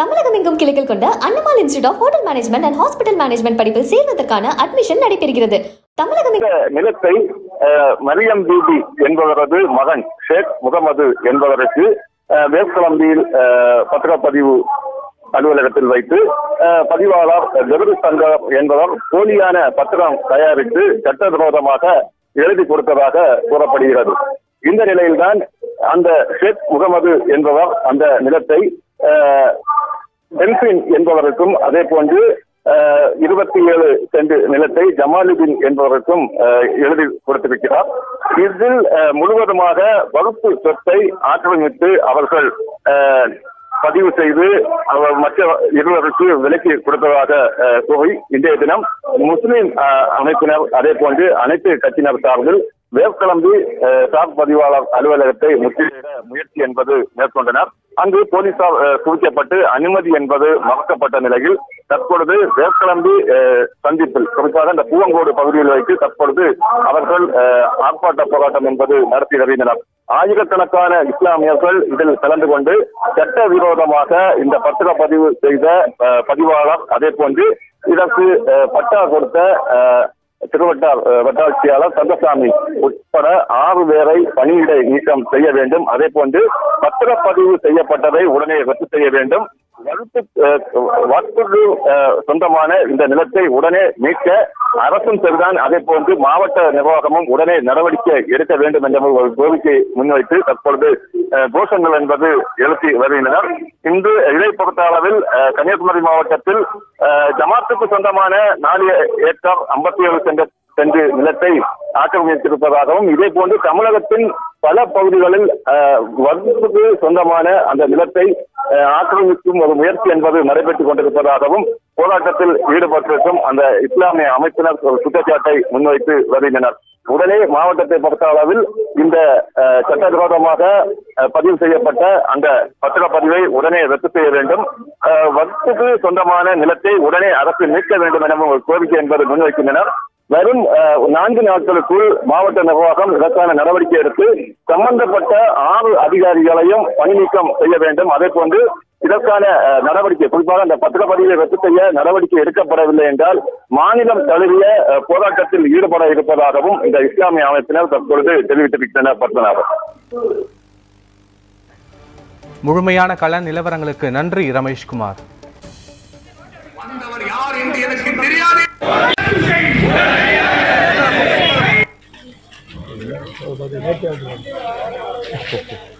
தமிழகம் எங்கும் கிளைகள் கொண்ட Annamalai institute of hotel management and hospital management படிப்பில் சேர்வதற்கான அட்மிஷன் நடைபெறுகிறது. தமிழகம் நிலத்தை மரியம் பீபி என்பவரது மகன் ஷேக் முகமது என்பவருக்கு அஹ், பத்திரப்பதிவு அலுவலகத்தில் வைத்து பதிவாளர் ஜெகது சங்கர் என்பவர் போலியான பத்திரம் தயாரித்து சட்டவிரோதமாக எழுதி கொடுத்ததாக கூறப்படுகிறது. இந்த நிலையில்தான் அந்த ஷேக் முகமது என்பவர் அந்த நிலத்தை டெல்பின் என்பவருக்கும் அதே போன்று இருபத்தி ஏழு சென்ட் நிலத்தை ஜமாலுதீன் என்பவருக்கும் எழுதி கொடுத்திருக்கிறார். இதில் அஹ், முழுவதுமாக வகுப்பு சொத்தை ஆக்கிரமித்து அவர்கள் பதிவு செய்து அவர் மற்ற இருவருக்கு விலக்கி கொடுத்ததாக கூறி இன்றைய தினம் முஸ்லிம் அஹ், அமைப்பினர் அதே போன்று அனைத்து கட்சியினர் சார்பில் வேர்கிளம்பி அஹ், சார் பதிவாளர் அலுவலகத்தை முற்றுகையிட முயற்சி என்பது மேற்கொண்டனர். அங்கு போலீசார் குவிக்கப்பட்டு அனுமதி என்பது மறக்கப்பட்ட நிலையில் தற்பொழுது வேப்கிளம்பி சந்திப்பில் குறிப்பாக இந்த பூவங்கோடு பகுதியில் வைத்து தற்பொழுது அவர்கள் ஆர்ப்பாட்ட போராட்டம் என்பது நடத்தி வருகின்றனர். ஆயிரக்கணக்கான இஸ்லாமியர்கள் இதில் கலந்து கொண்டு சட்ட விரோதமாக இந்த பத்திர பதிவு செய்த பதிவாளர் அதே போன்று இதற்கு பட்டா கொடுத்த திருவட்டார் வட்டாட்சியாளர் கந்தசாமி உட்பட ஆறு பேரை பணியிடை நீக்கம் செய்ய வேண்டும். அதே போன்று பத்திரப்பதிவு செய்யப்பட்டதை உடனே ரத்து செய்ய வேண்டும். வகுப்பு சொந்தமான இந்த நிலத்தை உடனே மீட்க அரசும் சரிதான். அதே போன்று மாவட்ட நிர்வாகமும் உடனே நடவடிக்கை எடுக்க வேண்டும் என்ற ஒரு கோரிக்கை முன்வைத்து தற்பொழுது கோஷங்கள் என்பது எழுப்பி வருகின்றனர். இன்று இதை பொறுத்த அளவில் அஹ், கன்னியாகுமரி மாவட்டத்தில் ஜமாத்துக்கு சொந்தமான நாலு ஏக்கர் ஐம்பத்தி ஏழு சென்ற சென்று நிலத்தை ஆக்கிரமித்திருப்பதாகவும் இதே போன்று தமிழகத்தின் பல பகுதிகளில் அஹ், சொந்தமான அந்த நிலத்தை ஆக்கிரமிக்கும் ஒரு முயற்சி என்பது நடைபெற்றுக் கொண்டிருப்பதாகவும் போராட்டத்தில் ஈடுபட்டிருக்கும் அந்த இஸ்லாமிய அமைப்பினர் ஒரு குற்றச்சாட்டை முன்வைத்து வருகின்றனர். உடனே மாவட்டத்தை பொறுத்த அளவில் இந்த சட்டவிரோதமாக பதிவு செய்யப்பட்ட அந்த பத்திரப்பதிவை உடனே ரத்து செய்ய வேண்டும். அஹ், வகுப்புக்கு சொந்தமான நிலத்தை உடனே அரசு மீட்க வேண்டும் எனவும் ஒரு கோரிக்கை என்பது முன்வைக்கின்றனர். வரும் நான்கு நாட்களுக்குள் மாவட்ட நிர்வாகம் இதற்கான நடவடிக்கை எடுத்து சம்பந்தப்பட்ட ஆறு அதிகாரிகளையும் பணி நீக்கம் செய்ய வேண்டும். அதே போன்று இதற்கான நடவடிக்கை குறிப்பாக அந்த பத்திரப்பதிவை ரத்து செய்ய நடவடிக்கை எடுக்கப்படவில்லை என்றால் மாநிலம் தழுவிய போராட்டத்தில் ஈடுபட இருப்பதாகவும் இந்த இஸ்லாமிய அமைப்பினர் தற்பொழுது தெரிவித்திருக்கின்றனர் பத்மநாபன். முழுமையான கள நிலவரங்களுக்கு நன்றி ரமேஷ்குமார். வந்தவர் யார் என்று எனக்கு தெரியாது. はい。